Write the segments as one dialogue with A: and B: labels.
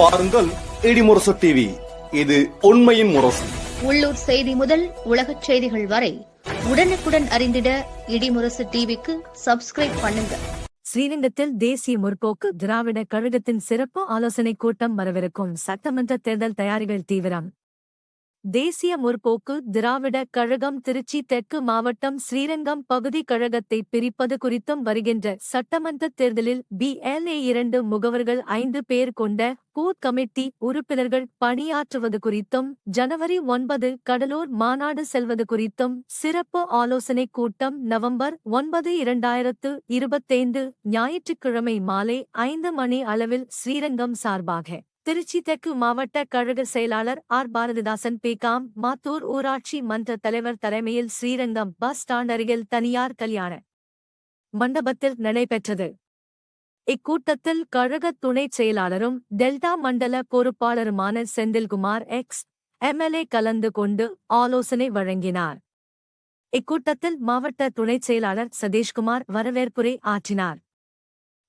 A: பாருங்கள் இடிமுரசு டிவி இது உண்மையின் முரசு.
B: உள்ளூர் செய்தி முதல் உலகச் செய்திகள் வரை உடனுக்குடன் அறிந்திட இடிமுரசு டிவிக்கு சப்ஸ்கிரைப் பண்ணுங்க.
C: ஸ்ரீரங்கத்தில் தேசிய முற்போக்கு திராவிட கழகத்தின் சிறப்பு ஆலோசனைக் கூட்டம் வரவிருக்கும் சட்டமன்ற தேர்தல் தயாரிகள் தீவிரம். தேசிய முற்போக்கு திராவிட கழகம் திருச்சி தெற்கு மாவட்டம் ஸ்ரீரங்கம் பகுதி கழகத்தை பிரிப்பது குறித்தும் வருகின்ற சட்டமன்ற தேர்தலில் பிஎல்ஏ இரண்டு முகவர்கள் ஐந்து பேர் கொண்ட பூத் கமிட்டி உறுப்பினர்கள் பணியாற்றுவது குறித்தும் ஜனவரி ஒன்பது கடலூர் மாநாடு செல்வது குறித்தும் சிறப்பு ஆலோசனைக் கூட்டம் நவம்பர் ஒன்பது இரண்டாயிரத்து இருபத்தைந்து ஞாயிற்றுக்கிழமை மாலை ஐந்து மணி அளவில் ஸ்ரீரங்கம் சார்பாக. திருச்சி தெற்கு மாவட்ட கழக செயலாளர் ஆர். பாரதிதாசன் பேகாம் மாத்தூர் ஊராட்சி மன்ற தலைவர் தலைமையில் ஸ்ரீரங்கம் பஸ் ஸ்டாண்ட் அருகில் தனியார் கல்யாண மண்டபத்தில் நடைபெற்றது. இக்கூட்டத்தில் கழக துணைச் செயலாளரும் டெல்டா மண்டல பொறுப்பாளருமான செந்தில்குமார் எக்ஸ் எம்எல்ஏ கலந்து கொண்டு ஆலோசனை வழங்கினார். இக்கூட்டத்தில் மாவட்ட துணைச் செயலாளர் சதீஷ்குமார் வரவேற்புரை ஆற்றினார்.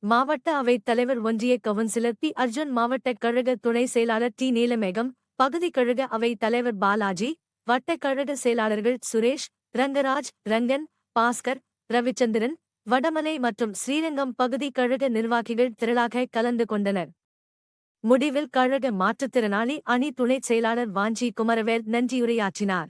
C: மாவட்ட அவைத் தலைவர் ஒன்றிய கவுன்சிலர் பி. அர்ஜுன் மாவட்ட கழக துணை செயலாளர் டி. நீலமேகம் பகுதி கழக அவைத் தலைவர் பாலாஜி வட்ட கழக செயலாளர்கள் சுரேஷ் ரங்கராஜ் ரங்கன் பாஸ்கர் ரவிச்சந்திரன் வடமலை மற்றும் ஸ்ரீரங்கம் பகுதி கழக நிர்வாகிகள் திரளாக கலந்து கொண்டனர். முடிவில் கழக மாற்றுத்திறனாளி அணி துணைச் செயலாளர் வாஞ்சி குமரவேல் நன்றியுரையாற்றினார்.